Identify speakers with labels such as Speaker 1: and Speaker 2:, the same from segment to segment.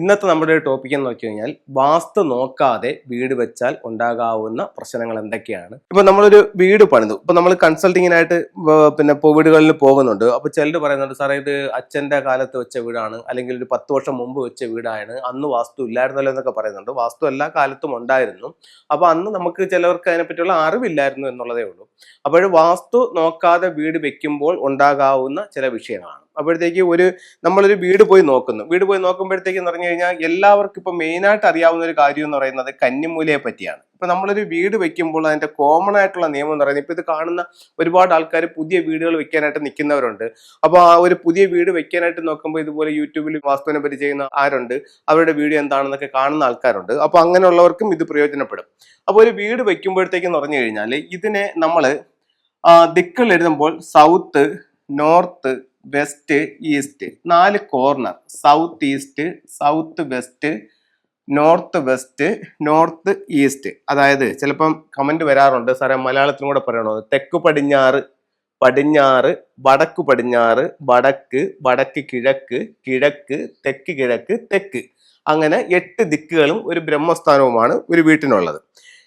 Speaker 1: ഇന്നത്തെ നമ്മുടെ ഒരു ടോപ്പിക് എന്ന് നോക്കി കഴിഞ്ഞാൽ വാസ്തു നോക്കാതെ വീട് വെച്ചാൽ ഉണ്ടാകാവുന്ന പ്രശ്നങ്ങൾ എന്തൊക്കെയാണ്? ഇപ്പൊ നമ്മളൊരു വീട് പണിതു. ഇപ്പൊ നമ്മൾ കൺസൾട്ടിങ്ങിനായിട്ട് പിന്നെ വീടുകളിൽ പോകുന്നുണ്ട്. അപ്പൊ ചിലർ പറയുന്നുണ്ട് സാറേ ഇത് അച്ഛന്റെ കാലത്ത് വെച്ച വീടാണ്. അല്ലെങ്കിൽ ഒരു പത്ത് വർഷം മുമ്പ് വെച്ച വീടാണ്. അന്ന് വാസ്തു ഇല്ലായിരുന്നല്ലോ എന്നൊക്കെ പറയുന്നുണ്ട്. വാസ്തു എല്ലാ കാലത്തും ഉണ്ടായിരുന്നു. അപ്പൊ അന്ന് നമുക്ക് ചിലവർക്ക് അതിനെപ്പറ്റിയുള്ള അറിവില്ലായിരുന്നു എന്നുള്ളതേ ഉള്ളൂ. അപ്പോൾ വാസ്തു നോക്കാതെ വീട് വെക്കുമ്പോൾ ഉണ്ടാകാവുന്ന ചില വിഷയങ്ങളാണ്. അപ്പോഴത്തേക്ക് ഒരു നമ്മളൊരു വീട് പോയി നോക്കുന്നു. വീട് പോയി നോക്കുമ്പോഴത്തേക്ക് എന്ന് പറഞ്ഞു കഴിഞ്ഞാൽ എല്ലാവർക്കും ഇപ്പൊ മെയിനായിട്ട് അറിയാവുന്ന ഒരു കാര്യം എന്ന് പറയുന്നത് കന്നിമൂലയെ പറ്റിയാണ്. ഇപ്പൊ നമ്മളൊരു വീട് വെക്കുമ്പോൾ അതിന്റെ കോമൺ ആയിട്ടുള്ള നിയമം എന്ന് പറയുന്നത് ഇപ്പൊ ഇത് കാണുന്ന ഒരുപാട് ആൾക്കാർ പുതിയ വീടുകൾ വെക്കാനായിട്ട് നിൽക്കുന്നവരുണ്ട്. അപ്പോൾ ആ ഒരു പുതിയ വീട് വെക്കാനായിട്ട് നോക്കുമ്പോൾ ഇതുപോലെ യൂട്യൂബിൽ വാസ്തുവിനെ പറ്റി ചെയ്യുന്ന ആരുണ്ട്? അവരുടെ വീഡിയോ എന്താണെന്നൊക്കെ കാണുന്ന ആൾക്കാരുണ്ട്. അപ്പോൾ അങ്ങനെയുള്ളവർക്കും ഇത് പ്രയോജനപ്പെടും. അപ്പോൾ ഒരു വീട് വെക്കുമ്പോഴത്തേക്കെന്ന് പറഞ്ഞു കഴിഞ്ഞാൽ ഇതിനെ നമ്മൾ ദിക്കുകൾ എഴുതുമ്പോൾ സൗത്ത് നോർത്ത് വെസ്റ്റ് ഈസ്റ്റ്. നാല് corner south east south west north west north east അതായത് ചിലപ്പം കമന്റ് വരാറുണ്ട്. സാറേ മലയാളത്തിനും കൂടെ പറയണോ? തെക്ക് പടിഞ്ഞാറ് പടിഞ്ഞാറ് വടക്ക് പടിഞ്ഞാറ് വടക്ക് വടക്ക് കിഴക്ക് കിഴക്ക് തെക്ക് കിഴക്ക് തെക്ക്. അങ്ങനെ എട്ട് ദിക്കുകളും ഒരു ബ്രഹ്മസ്ഥാനവുമാണ് ഒരു വീട്ടിനുള്ളത്.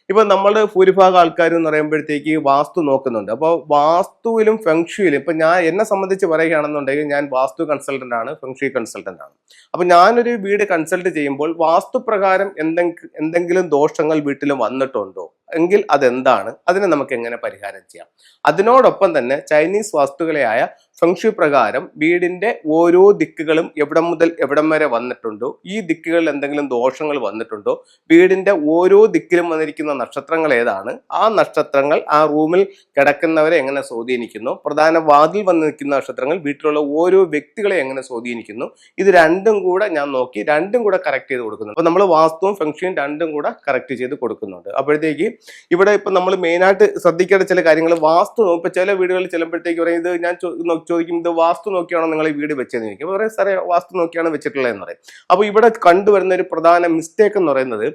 Speaker 1: ഇപ്പൊ നമ്മളുടെ ഭൂരിഭാഗം ആൾക്കാർ എന്ന് പറയുമ്പോഴത്തേക്ക് വാസ്തു നോക്കുന്നുണ്ട്. അപ്പോൾ വാസ്തുവിലും ഫെങ്ഷുയിലും ഇപ്പൊ ഞാൻ എന്നെ സംബന്ധിച്ച് പറയുകയാണെന്നുണ്ടെങ്കിൽ ഞാൻ വാസ്തു കൺസൾട്ടന്റ് ആണ് ഫെങ്ഷു കൺസൾട്ടന്റ് ആണ്. അപ്പൊ ഞാനൊരു വീട് കൺസൾട്ട് ചെയ്യുമ്പോൾ വാസ്തുപ്രകാരം എന്തെങ്കിലും എന്തെങ്കിലും ദോഷങ്ങൾ വീട്ടിൽ വന്നിട്ടുണ്ടോ? എങ്കിൽ അതെന്താണ്? അതിനെ നമുക്ക് എങ്ങനെ പരിഹാരം ചെയ്യാം? അതിനോടൊപ്പം തന്നെ ചൈനീസ് വാസ്തുകളെയായ ഫംഗ്ഷു പ്രകാരം വീടിന്റെ ഓരോ ദിക്കുകളും എവിടം മുതൽ എവിടം വരെ വന്നിട്ടുണ്ടോ ഈ ദിക്കുകളിൽ എന്തെങ്കിലും ദോഷങ്ങൾ വന്നിട്ടുണ്ടോ വീടിന്റെ ഓരോ ദിക്കിലും വന്നിരിക്കുന്ന നക്ഷത്രങ്ങൾ ഏതാണ് ആ നക്ഷത്രങ്ങൾ ആ റൂമിൽ കിടക്കുന്നവരെ എങ്ങനെ സ്വാധീനിക്കുന്നു പ്രധാന വാതിൽ വന്ന് നിൽക്കുന്ന നക്ഷത്രങ്ങൾ വീട്ടിലുള്ള ഓരോ വ്യക്തികളെ എങ്ങനെ സ്വാധീനിക്കുന്നു ഇത് രണ്ടും കൂടെ ഞാൻ നോക്കി രണ്ടും കൂടെ കറക്റ്റ് ചെയ്ത് കൊടുക്കുന്നു അപ്പോൾ നമ്മൾ വാസ്തുവും ഫംഗ്ഷനും രണ്ടും കൂടെ കറക്റ്റ് ചെയ്ത് കൊടുക്കുന്നുണ്ട്. അപ്പോഴത്തേക്ക് ഇവിടെ ഇപ്പൊ നമ്മൾ മെയിനായിട്ട് ശ്രദ്ധിക്കേണ്ട ചില കാര്യങ്ങൾ വാസ്തു ഇപ്പം ചില വീടുകളിൽ ചെല്ലുമ്പോഴത്തേക്ക് പറയും ഇത് ഞാൻ ചോദിക്കും ഇത് വാസ്തു നോക്കിയാണോ നിങ്ങൾ ഈ വീട് വെച്ചതെന്ന് ചോദിക്കും. അപ്പോൾ പറയും സാറേ വാസ്തു നോക്കിയാണ് വെച്ചിട്ടുള്ളത് എന്ന് പറയും. അപ്പോൾ ഇവിടെ കണ്ടുവരുന്ന ഒരു പ്രധാന മിസ്റ്റേക്ക് എന്ന് പറയുന്നത്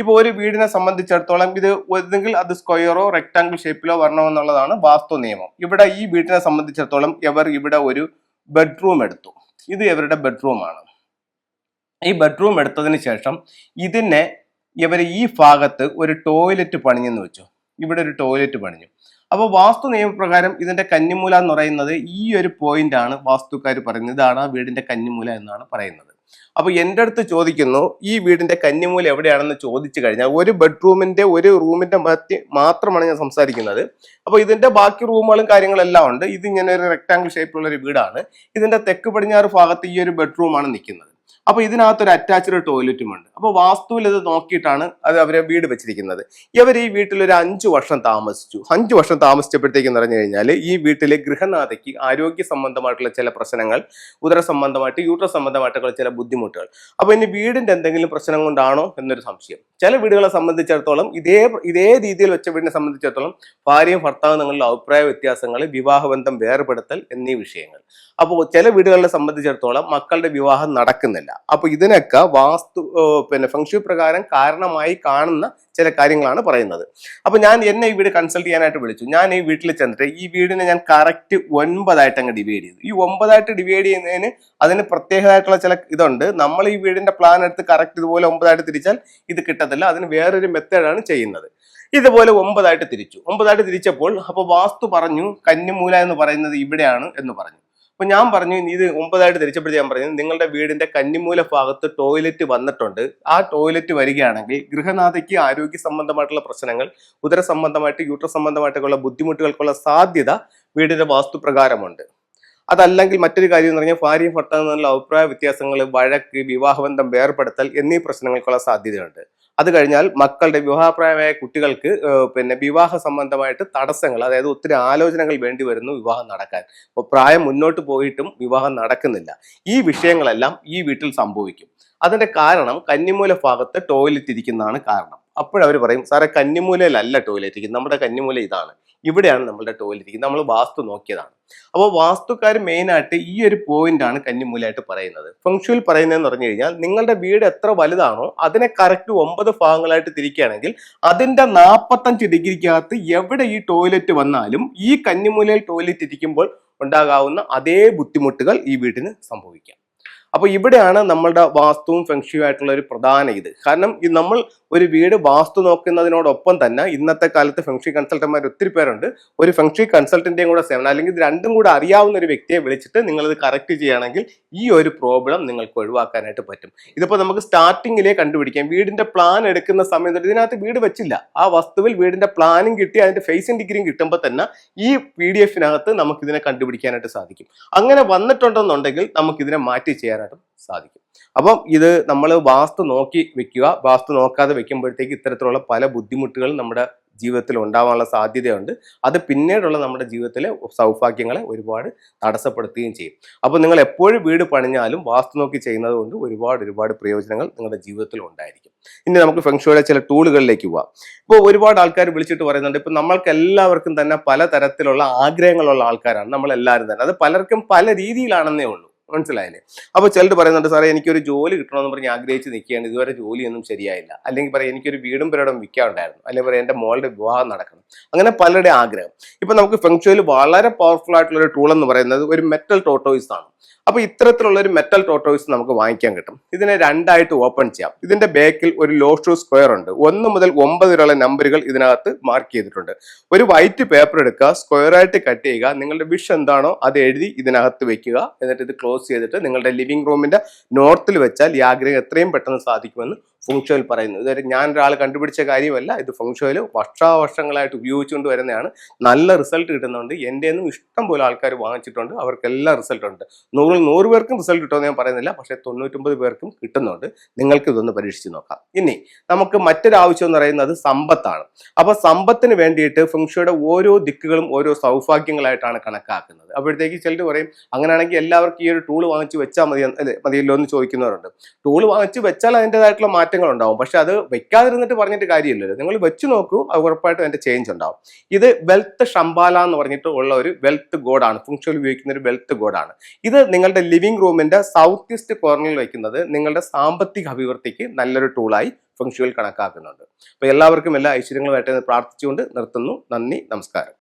Speaker 1: ഇപ്പൊ ഒരു വീടിനെ സംബന്ധിച്ചിടത്തോളം ഇത് ഒന്നെങ്കിൽ അത് സ്ക്വയറോ റെക്ടാങ്കിൾ ഷേപ്പിലോ വരണമെന്നുള്ളതാണ് വാസ്തു നിയമം. ഇവിടെ ഈ വീടിനെ സംബന്ധിച്ചിടത്തോളം ഇവർ ഇവിടെ ഒരു ബെഡ്റൂം എടുത്തു. ഇത് ഇവരുടെ ബെഡ്റൂമാണ് ഈ ബെഡ്റൂം എടുത്തതിന് ശേഷം ഇതിനെ ഇവർ ഈ ഭാഗത്ത് ഒരു ടോയ്ലറ്റ് പണിഞ്ഞെന്ന് വെച്ചു. ഇവിടെ ഒരു ടോയ്ലറ്റ് പണിഞ്ഞു. അപ്പോൾ വാസ്തു നിയമപ്രകാരം ഇതിന്റെ കന്നിമൂല എന്ന് പറയുന്നത് ഈ ഒരു പോയിന്റ് ആണ് വാസ്തുക്കാർ പറയുന്നത്. ഇതാണ് ആ വീടിന്റെ കന്നിമൂല എന്നാണ് പറയുന്നത്. അപ്പൊ എന്റെ അടുത്ത് ചോദിക്കുന്നു ഈ വീടിന്റെ കന്നിമൂല എവിടെയാണെന്ന് ചോദിച്ചു കഴിഞ്ഞാൽ ഒരു ബെഡ്റൂമിന്റെ ഒരു റൂമിന്റെ മറ്റ് മാത്രമാണ് ഞാൻ സംസാരിക്കുന്നത്. അപ്പൊ ഇതിന്റെ ബാക്കി റൂമുകളും കാര്യങ്ങളെല്ലാം ഉണ്ട്. ഇത് ഇങ്ങനെ ഒരു റെക്ടാങ്കിൾ ഷേപ്പിലുള്ള ഒരു വീടാണ്. ഇതിന്റെ തെക്ക് പടിഞ്ഞാറ് ഭാഗത്ത് ഈ ഒരു ബെഡ്റൂമാണ് നിൽക്കുന്നത്. അപ്പൊ ഇതിനകത്ത് ഒരു അറ്റാച്ച്ഡ് ടോയ്ലറ്റും ഉണ്ട്. അപ്പൊ വാസ്തുവിൽ ഇത് നോക്കിയിട്ടാണ് അത് അവരെ വീട് വെച്ചിരിക്കുന്നത്. ഇവർ ഈ വീട്ടിൽ ഒരു അഞ്ചു വർഷം താമസിച്ചു. അഞ്ചു വർഷം താമസിച്ചപ്പോഴത്തേക്ക് പറഞ്ഞു കഴിഞ്ഞാൽ ഈ വീട്ടിലെ ഗൃഹനാഥയ്ക്ക് ആരോഗ്യ സംബന്ധമായിട്ടുള്ള ചില പ്രശ്നങ്ങൾ ഉദര സംബന്ധമായിട്ട് യൂട്ര സംബന്ധമായിട്ടുള്ള ചില ബുദ്ധിമുട്ടുകൾ. അപ്പൊ ഇനി വീടിന്റെ എന്തെങ്കിലും പ്രശ്നം കൊണ്ടാണോ എന്നൊരു സംശയം. ചില വീടുകളെ സംബന്ധിച്ചിടത്തോളം ഇതേ ഇതേ രീതിയിൽ വെച്ച വീടിനെ സംബന്ധിച്ചിടത്തോളം ഭാര്യയും ഭർത്താവും തമ്മിലുള്ള അഭിപ്രായ വ്യത്യാസങ്ങൾ വിവാഹബന്ധം വേർപെടുത്തൽ എന്നീ വിഷയങ്ങൾ. അപ്പോൾ ചില വീടുകളെ സംബന്ധിച്ചിടത്തോളം മക്കളുടെ വിവാഹം നടക്കുന്നില്ല. അപ്പൊ ഇതിനൊക്കെ വാസ്തു പിന്നെ ഫംഗ്ഷു പ്രകാരം കാരണമായി കാണുന്ന ചില കാര്യങ്ങളാണ് പറയുന്നത്. അപ്പൊ ഞാൻ എന്നെ ഈ വീട് കൺസൾട്ട് ചെയ്യാനായിട്ട് വിളിച്ചു. ഞാൻ ഈ വീട്ടിൽ ചെന്നിട്ട് ഈ വീടിനെ ഞാൻ കറക്റ്റ് ഒൻപതായിട്ട് അങ്ങ് ഡിവൈഡ് ചെയ്തു. ഈ ഒമ്പതായിട്ട് ഡിവൈഡ് ചെയ്യുന്നതിന് അതിന് പ്രത്യേകമായിട്ടുള്ള ചില ഇതുണ്ട്. നമ്മൾ ഈ വീടിന്റെ പ്ലാൻ എടുത്ത് കറക്റ്റ് ഇതുപോലെ ഒമ്പതായിട്ട് തിരിച്ചാൽ ഇത് കിട്ടത്തില്ല. അതിന് വേറൊരു മെത്തേഡാണ് ചെയ്യുന്നത്. ഇതുപോലെ ഒമ്പതായിട്ട് തിരിച്ചു. ഒമ്പതായിട്ട് തിരിച്ചപ്പോൾ അപ്പൊ വാസ്തു പറഞ്ഞു കന്നിമൂല എന്ന് പറയുന്നത് ഇവിടെയാണ് എന്ന് പറഞ്ഞു. അപ്പൊ ഞാൻ പറഞ്ഞു ഇത് ഒമ്പതായിട്ട് തിരിച്ചപ്പെടുത്തി ഞാൻ പറഞ്ഞു നിങ്ങളുടെ വീടിന്റെ കന്നിമൂല ഭാഗത്ത് ടോയ്ലറ്റ് വന്നിട്ടുണ്ട്. ആ ടോയ്ലറ്റ് വരികയാണെങ്കിൽ ഗൃഹനാഥയ്ക്ക് ആരോഗ്യ സംബന്ധമായിട്ടുള്ള പ്രശ്നങ്ങൾ ഉദര സംബന്ധമായിട്ട് യൂട്ര സംബന്ധമായിട്ടുള്ള ബുദ്ധിമുട്ടുകൾക്കുള്ള സാധ്യത വീടിന്റെ വാസ്തുപ്രകാരമുണ്ട്. അതല്ലെങ്കിൽ മറ്റൊരു കാര്യം എന്ന് പറഞ്ഞാൽ ഭാര്യയും ഭർത്താവ് എന്നുള്ള അഭിപ്രായ വ്യത്യാസങ്ങൾ വഴക്ക് വിവാഹബന്ധം വേർപെടുത്തൽ എന്നീ പ്രശ്നങ്ങൾക്കുള്ള സാധ്യതയുണ്ട്. അത് കഴിഞ്ഞാൽ മക്കളുടെ വിവാഹപ്രായമായ കുട്ടികൾക്ക് പിന്നെ വിവാഹ സംബന്ധമായിട്ട് തടസ്സങ്ങൾ അതായത് ഒത്തിരി ആലോചനകൾ വേണ്ടി വരുന്നു വിവാഹം നടക്കാൻ. അപ്പോൾ പ്രായം മുന്നോട്ട് പോയിട്ടും വിവാഹം നടക്കുന്നില്ല. ഈ വിഷയങ്ങളെല്ലാം ഈ വീട്ടിൽ സംഭവിക്കും. അതിന്റെ കാരണം കന്നിമൂല ഭാഗത്ത് ടോയ്ലറ്റ് ഇരിക്കുന്നതാണ് കാരണം. അപ്പോഴവർ പറയും സാറേ കന്നിമൂലയിലല്ല ടോയ്ലറ്റ് ഇരിക്കുന്നത് നമ്മുടെ കന്നിമൂല ഇതാണ്. ഇവിടെയാണ് നമ്മളുടെ ടോയ്ലറ്റ് ഇരിക്കുന്നത് നമ്മൾ വാസ്തു നോക്കിയതാണ്. അപ്പോൾ വാസ്തുക്കാർ മെയിനായിട്ട് ഈ ഒരു പോയിന്റാണ് കന്നിമൂലയായിട്ട് പറയുന്നത്. ഫംഗ്ഷുവൽ പറയുന്നതെന്ന് പറഞ്ഞു കഴിഞ്ഞാൽ നിങ്ങളുടെ വീട് എത്ര വലുതാണോ അതിനെ കറക്റ്റ് ഒമ്പത് ഭാഗങ്ങളായിട്ട് തിരിക്കുകയാണെങ്കിൽ അതിന്റെ നാൽപ്പത്തഞ്ച് ഡിഗ്രിക്കകത്ത് എവിടെ ഈ ടോയ്ലറ്റ് വന്നാലും ഈ കന്നിമൂലയിൽ ടോയ്ലറ്റ് ഇരിക്കുമ്പോൾ ഉണ്ടാകാവുന്ന അതേ ബുദ്ധിമുട്ടുകൾ ഈ വീട്ടിന് സംഭവിക്കാം. അപ്പൊ ഇവിടെയാണ് നമ്മളുടെ വാസ്തുവും ഫെങ്ഷുവും ആയിട്ടുള്ള ഒരു പ്രധാന ഇത്. കാരണം ഈ നമ്മൾ ഒരു വീട് വാസ്തു നോക്കുന്നതിനോടൊപ്പം തന്നെ ഇന്നത്തെ കാലത്ത് ഫെങ്ഷി കൺസൾട്ടന്മാർ ഒത്തിരി പേരുണ്ട്. ഒരു ഫെങ്ഷി കൺസൾട്ടന്റെയും കൂടെ സേവനം അല്ലെങ്കിൽ രണ്ടും കൂടെ അറിയാവുന്ന ഒരു വ്യക്തിയെ വിളിച്ചിട്ട് നിങ്ങൾ ഇത് കറക്റ്റ് ചെയ്യുകയാണെങ്കിൽ ഈ ഒരു പ്രോബ്ലം നിങ്ങൾക്ക് ഒഴിവാക്കാനായിട്ട് പറ്റും. ഇതിപ്പോൾ നമുക്ക് സ്റ്റാർട്ടിങ്ങിലേ കണ്ടുപിടിക്കാം. വീടിന്റെ പ്ലാൻ എടുക്കുന്ന സമയത്ത് ഇതിനകത്ത് വീട് വെച്ചില്ല. ആ വസ്തുവിൽ വീടിന്റെ പ്ലാനും കിട്ടി അതിന്റെ ഫേസും ഡിഗ്രിയും കിട്ടുമ്പോൾ തന്നെ ഈ പി ഡി എഫിനകത്ത് നമുക്കിതിനെ കണ്ടുപിടിക്കാനായിട്ട് സാധിക്കും. അങ്ങനെ വന്നിട്ടുണ്ടെന്നുണ്ടെങ്കിൽ നമുക്കിതിനെ മാറ്റി ചെയ്യാനായിട്ടും സാധിക്കും. അപ്പം ഇത് നമ്മൾ വാസ്തു നോക്കി വെക്കുക. വാസ്തു നോക്കാതെ വെക്കുമ്പോഴത്തേക്ക് ഇത്തരത്തിലുള്ള പല ബുദ്ധിമുട്ടുകൾ നമ്മുടെ ജീവിതത്തിൽ ഉണ്ടാവാനുള്ള സാധ്യതയുണ്ട്. അത് പിന്നീടുള്ള നമ്മുടെ ജീവിതത്തിലെ സൗഭാഗ്യങ്ങളെ ഒരുപാട് തടസ്സപ്പെടുത്തുകയും ചെയ്യും. അപ്പോൾ നിങ്ങൾ എപ്പോഴും വീട് പണിഞ്ഞാലും വാസ്തു നോക്കി ചെയ്യുന്നത് കൊണ്ട് ഒരുപാട് ഒരുപാട് പ്രയോജനങ്ങൾ നിങ്ങളുടെ ജീവിതത്തിൽ ഉണ്ടായിരിക്കും. ഇനി നമുക്ക് ഫെങ്ഷുയുടെ ചില ടൂളുകളിലേക്ക് പോവാം. ഇപ്പോൾ ഒരുപാട് ആൾക്കാർ വിളിച്ചിട്ട് പറയുന്നുണ്ട് ഇപ്പം നമ്മൾക്ക് എല്ലാവർക്കും തന്നെ പല തരത്തിലുള്ള ആഗ്രഹങ്ങളുള്ള ആൾക്കാരാണ്. നമ്മളെല്ലാവരും തന്നെ. അത് പലർക്കും പല രീതിയിലാണെന്നേ ഉള്ളൂ. മനസ്സിലായില്ലേ? അപ്പോൾ ചിലർ പറയുന്നുണ്ട് സാറേ എനിക്കൊരു ജോലി കിട്ടണമെന്ന് പറഞ്ഞ് ആഗ്രഹിച്ച് നിൽക്കുകയാണ് ഇതുവരെ ജോലിയൊന്നും ശരിയായില്ല. അല്ലെങ്കിൽ പറയാം എനിക്കൊരു വീടും പേരോടും വിൽക്കാനുണ്ടായിരുന്നു. അല്ലെങ്കിൽ പറയാം എന്റെ മോളുടെ വിവാഹം നടക്കണം. അങ്ങനെ പലരുടെ ആഗ്രഹം. ഇപ്പം നമുക്ക് ഫെങ്ഷുവൽ വളരെ പവർഫുൾ ആയിട്ടുള്ള ഒരു ടൂൾ എന്ന് പറയുന്നത് ഒരു മെറ്റൽ ടോട്ടോയിസ് ആണ്. അപ്പോൾ ഇത്തരത്തിലുള്ള ഒരു മെറ്റൽ ടോട്ടോയിസ് നമുക്ക് വാങ്ങിക്കാൻ കിട്ടും. ഇതിനെ രണ്ടായിട്ട് ഓപ്പൺ ചെയ്യാം. ഇതിന്റെ ബാക്കിൽ ഒരു ലോ ലോഷു സ്ക്വയർ ഉണ്ട്. ഒന്ന് മുതൽ ഒമ്പത് വരെയുള്ള നമ്പറുകൾ ഇതിനകത്ത് മാർക്ക് ചെയ്തിട്ടുണ്ട്. ഒരു വൈറ്റ് പേപ്പർ എടുക്കുക സ്ക്വയറായിട്ട് കട്ട് ചെയ്യുക നിങ്ങളുടെ വിഷ് എന്താണോ അത് എഴുതി ഇതിനകത്ത് വെക്കുക എന്നിട്ട് ഇത് ക്ലോസ് ചെയ്തിട്ട് നിങ്ങളുടെ ലിവിംഗ് റൂമിന്റെ നോർത്തിൽ വെച്ചാൽ ഈ ആഗ്രഹം എത്രയും പെട്ടെന്ന് സാധിക്കുമെന്ന് ഫുങ്ഷോയിൽ പറയുന്നു. ഇതുവരെ ഞാൻ ഒരാൾ കണ്ടുപിടിച്ച കാര്യമല്ല. ഇത് ഫുങ്ഷോയിൽ വർഷാവർഷങ്ങളായിട്ട് ഉപയോഗിച്ചുകൊണ്ട് വരുന്നതാണ്. നല്ല റിസൾട്ട് കിട്ടുന്നുണ്ട്. എന്റെ ഒന്നും ഇഷ്ടം പോലെ ആൾക്കാർ വാങ്ങിച്ചിട്ടുണ്ട്. അവർക്കെല്ലാം റിസൾട്ട് ഉണ്ട്. നൂറിൽ നൂറ് പേർക്കും റിസൾട്ട് കിട്ടുമെന്ന് ഞാൻ പറയുന്നില്ല. പക്ഷേ തൊണ്ണൂറ്റൊമ്പത് പേർക്കും കിട്ടുന്നുണ്ട്. നിങ്ങൾക്ക് ഇതൊന്ന് പരീക്ഷിച്ച് നോക്കാം. ഇനി നമുക്ക് മറ്റൊരു ആവശ്യം എന്ന് പറയുന്നത് സമ്പത്താണ്. അപ്പോൾ സമ്പത്തിന് വേണ്ടിയിട്ട് ഫുങ്ഷോയുടെ ഓരോ ദിക്കുകളും ഓരോ സൗഭാഗ്യങ്ങളായിട്ടാണ് കണക്കാക്കുന്നത്. അപ്പോഴത്തേക്ക് ചിലർ പറയും അങ്ങനെയാണെങ്കിൽ എല്ലാവർക്കും ഈ ഒരു ടൂൾ വാങ്ങിച്ച് വെച്ചാൽ മതി മതിയല്ലോ എന്ന് ചോദിക്കുന്നവരുണ്ട്. ടൂൾ വാങ്ങിച്ച് വെച്ചാൽ അതിന്റെതായിട്ടുള്ള മാറ്റങ്ങൾ ഉണ്ടാവും പക്ഷെ അത് വെക്കാതിരുന്നിട്ട് പറഞ്ഞിട്ട് കാര്യമില്ലല്ലോ. നിങ്ങൾ വെച്ച് നോക്കൂ അത് ഉറപ്പായിട്ടും അതിന്റെ ചേഞ്ച് ഉണ്ടാവും. ഇത് വെൽത്ത് ഷംബാല എന്ന് പറഞ്ഞിട്ട് ഉള്ള ഒരു വെൽത്ത് ഗോഡാണ് ഫുങ്ഷൽ ഉപയോഗിക്കുന്ന ഒരു വെൽത്ത് ഗോഡാണ് ഇത് നിങ്ങളുടെ ലിവിംഗ് റൂമിന്റെ സൗത്ത് ഈസ്റ്റ് കോർണറിൽ വെക്കുന്നത് നിങ്ങളുടെ സാമ്പത്തിക അഭിവൃദ്ധിക്ക് നല്ലൊരു ടൂളായി ഫംഗ്ഷുവൽ കണക്കാക്കുന്നുണ്ട്. അപ്പോൾ എല്ലാവർക്കും എല്ലാ ഐശ്വര്യങ്ങളുമായിട്ട് പ്രാർത്ഥിച്ചുകൊണ്ട് നിർത്തുന്നു. നന്ദി നമസ്കാരം.